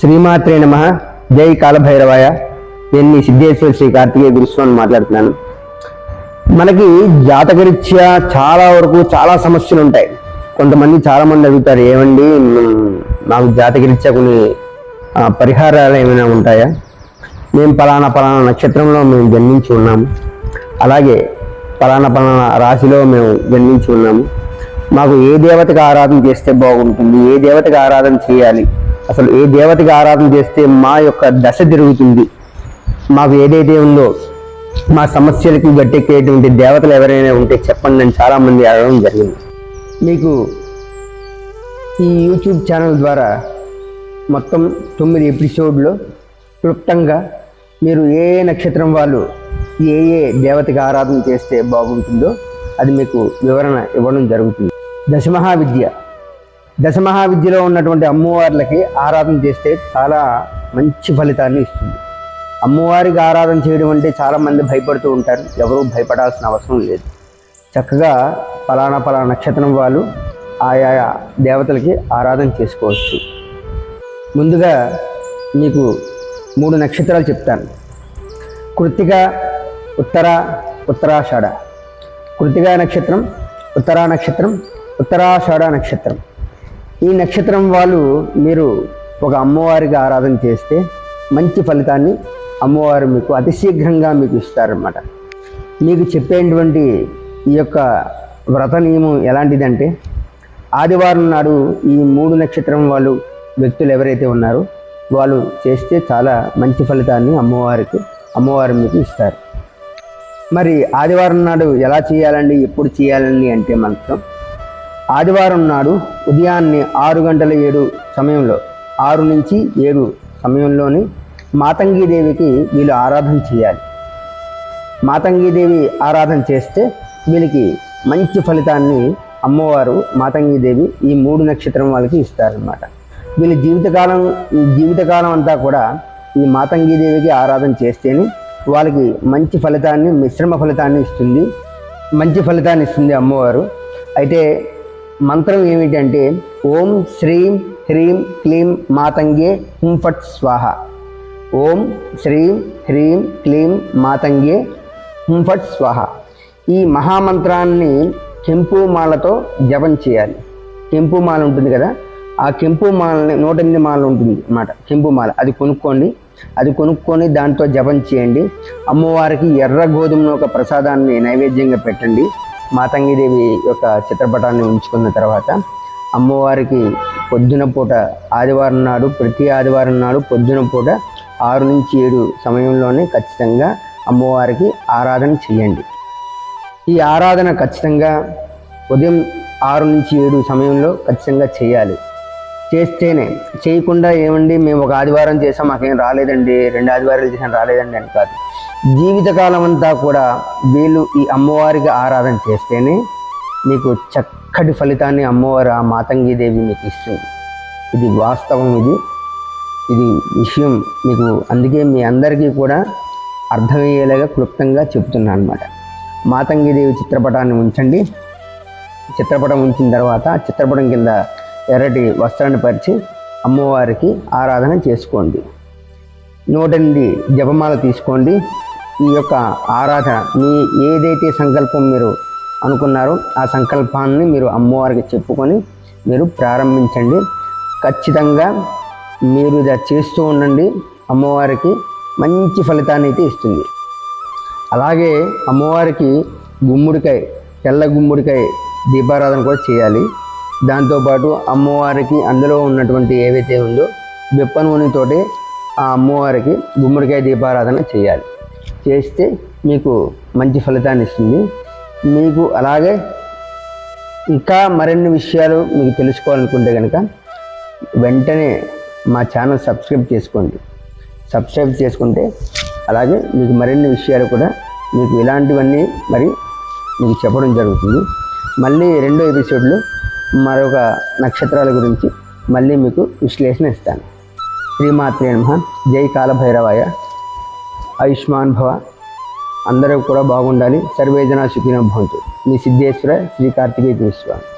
శ్రీమాత్రే నమ. జై కాలభైరవాయ. నేను మీ సిద్ధేశ్వర శ్రీ కార్తికేయ గురుస్వామి మాట్లాడుతున్నాను. మనకి జాతకరీత్యా చాలా వరకు చాలా సమస్యలు ఉంటాయి. కొంతమంది చాలామంది అడుగుతారు ఏమండి నాకు జాతకరీత్యా కొన్ని పరిహారాలు ఏమైనా ఉంటాయా? మేము పలానా పలానా నక్షత్రంలో మేము జన్మించి ఉన్నాము. అలాగే పలానా పలానా రాశిలో మేము జన్మించి ఉన్నాము. మాకు ఏ దేవతకు ఆరాధన చేస్తే బాగుంటుంది? ఏ దేవతకు ఆరాధన చేయాలి? అసలు ఏ దేవతకి ఆరాధన చేస్తే మా యొక్క దశ తిరుగుతుంది మాకు ఏదైతే ఉందో మా సమస్యలకు గట్టెక్కేటువంటి దేవతలు ఎవరైనా ఉంటే చెప్పండి. అని చాలామంది అడగడం జరిగింది. మీకు ఈ యూట్యూబ్ ఛానల్ ద్వారా మొత్తం తొమ్మిది ఎపిసోడ్లో క్లుప్తంగా మీరు ఏ ఏ నక్షత్రం వాళ్ళు ఏ ఏ దేవతకి ఆరాధన చేస్తే బాగుంటుందో అది మీకు వివరణ ఇవ్వడం జరుగుతుంది. దశమహావిద్య. దశమహావిద్యలో ఉన్నటువంటి అమ్మవార్లకి ఆరాధన చేస్తే చాలా మంచి ఫలితాన్ని ఇస్తుంది. అమ్మవారికి ఆరాధన చేయడం అంటే చాలామంది భయపడుతూ ఉంటారు. ఎవరూ భయపడాల్సిన అవసరం లేదు. చక్కగా పలానా పలానా నక్షత్రం వాళ్ళు ఆయా దేవతలకి ఆరాధన చేసుకోవచ్చు. ముందుగా మీకు మూడు నక్షత్రాలు చెప్తాను. కృత్తిక ఉత్తర ఉత్తరాషాఢ. కృతిక నక్షత్రం ఉత్తరా నక్షత్రం ఉత్తరాషాఢ నక్షత్రం. ఈ నక్షత్రం వాళ్ళు మీరు ఒక అమ్మవారికి ఆరాధన చేస్తే మంచి ఫలితాన్ని అమ్మవారు మీకు అతి శీఘ్రంగా మీకు ఇస్తారన్నమాట. మీకు చెప్పేటువంటి ఈ యొక్క వ్రత నియమం ఎలాంటిదంటే ఆదివారం నాడు ఈ మూడు నక్షత్రం వాళ్ళు వ్యక్తులు ఎవరైతే ఉన్నారో వాళ్ళు చేస్తే చాలా మంచి ఫలితాన్ని అమ్మవారికి అమ్మవారు మీకు ఇస్తారు. మరి ఆదివారం నాడు ఎలా చేయాలండి ఎప్పుడు చేయాలండి అంటే మాత్రం ఆదివారం నాడు ఉదయాన్నే ఆరు గంటల ఏడు సమయంలో ఆరు నుంచి ఏడు సమయంలోని మాతంగీదేవికి వీళ్ళు ఆరాధన చేయాలి. మాతంగీదేవి ఆరాధన చేస్తే వీళ్ళకి మంచి ఫలితాన్ని అమ్మవారు మాతంగీదేవి ఈ మూడు నక్షత్రం వాళ్ళకి ఇస్తారనమాట వీళ్ళ జీవితకాలం ఈ జీవితకాలం అంతా కూడా ఈ మాతంగీదేవికి ఆరాధన చేస్తేనే వాళ్ళకి మంచి ఫలితాన్ని మిశ్రమ ఫలితాన్ని ఇస్తుంది. మంచి ఫలితాన్ని ఇస్తుంది అమ్మవారు. అయితే మంత్రం ఏమిటంటే ఓం శ్రీం హ్రీం క్లీం మాతంగే హుం ఫట్ స్వాహ. ఓం శ్రీం హ్రీం క్లీం మాతంగే హుం ఫట్ స్వాహ. ఈ మహామంత్రాన్ని కెంపు మాలతో జపం చేయాలి. కెంపు మాల ఉంటుంది కదా ఆ కెంపు మాలని నూట ఎనిమిది మాల ఉంటుంది అన్నమాట కెంపు మాల అది కొనుక్కోండి. అది కొనుక్కొని దాంతో జపం చేయండి. అమ్మవారికి ఎర్ర గోధుమ ఒక ప్రసాదాన్ని నైవేద్యంగా పెట్టండి. మాతంగిదేవి యొక్క చిత్రపటాన్ని ఉంచుకున్న తర్వాత అమ్మవారికి పొద్దున పూట ఆదివారం నాడు ప్రతి ఆదివారం నాడు పొద్దున పూట ఆరు నుంచి ఏడు సమయంలోనే ఖచ్చితంగా అమ్మవారికి ఆరాధన చేయండి ఈ ఆరాధన ఖచ్చితంగా ఉదయం ఆరు నుంచి ఏడు సమయంలో ఖచ్చితంగా చేయాలి చేస్తేనే. చేయకుండా ఏమండి మేము ఒక ఆదివారం చేసాం మాకేం రాలేదండి రెండు ఆదివారాలు చేసాం రాలేదండి అని కాదు. జీవితకాలం అంతా కూడా వీళ్ళు ఈ అమ్మవారికి ఆరాధన చేస్తేనే మీకు చక్కటి ఫలితాన్ని అమ్మవారు ఆ మాతంగీదేవి మీకు ఇస్తుంది. ఇది వాస్తవం ఇది ఇది విషయం మీకు అందుకే మీ అందరికీ కూడా అర్థమయ్యేలాగా క్లుప్తంగా చెప్తున్నాను అనమాట మాతంగిదేవి చిత్రపటాన్ని ఉంచండి. చిత్రపటం ఉంచిన తర్వాత చిత్రపటం కింద ఎర్రటి వస్త్రాన్ని పరిచి అమ్మవారికి ఆరాధన చేసుకోండి. నూటెనిమిది జపమాల తీసుకోండి. ఈ యొక్క ఆరాధన మీ ఏదైతే సంకల్పం మీరు అనుకున్నారో ఆ సంకల్పాన్ని మీరు అమ్మవారికి చెప్పుకొని మీరు ప్రారంభించండి. ఖచ్చితంగా మీరు ఇది చేస్తూ ఉండండి. అమ్మవారికి మంచి ఫలితాన్ని అయితే ఇస్తుంది. అలాగే అమ్మవారికి గుమ్మడికాయ తెల్ల గుమ్మడికాయ దీపారాధన కూడా చేయాలి. దాంతోపాటు అమ్మవారికి అందులో ఉన్నటువంటి ఏవైతే ఉందో వెప్ప నూనెతోటి ఆ అమ్మవారికి గుమ్మడికాయ దీపారాధన చేయాలి. చేస్తే మీకు మంచి ఫలితాన్ని ఇస్తుంది. మీకు అలాగే ఇంకా మరిన్ని విషయాలు మీకు తెలుసుకోవాలనుకుంటే కనుక వెంటనే మా ఛానల్ సబ్స్క్రైబ్ చేసుకోండి. సబ్స్క్రైబ్ చేసుకుంటే అలాగే మీకు మరిన్ని విషయాలు కూడా మీకు ఇలాంటివన్నీ మరి మీకు చెప్పడం జరుగుతుంది. మళ్ళీ రెండో ఎపిసోడ్లో మరొక నక్షత్రాల గురించి మళ్ళీ మీకు విశ్లేషణ ఇస్తాను. శ్రీమాత్రే నమ. జై కాలభైరవాయ. ఆయుష్మాన్ భవ. అందరూ కూడా బాగుండాలి. సర్వేజన సుఖినో భవంతు. మీ సిద్ధేశ్వర శ్రీ కార్తికేయ స్వామి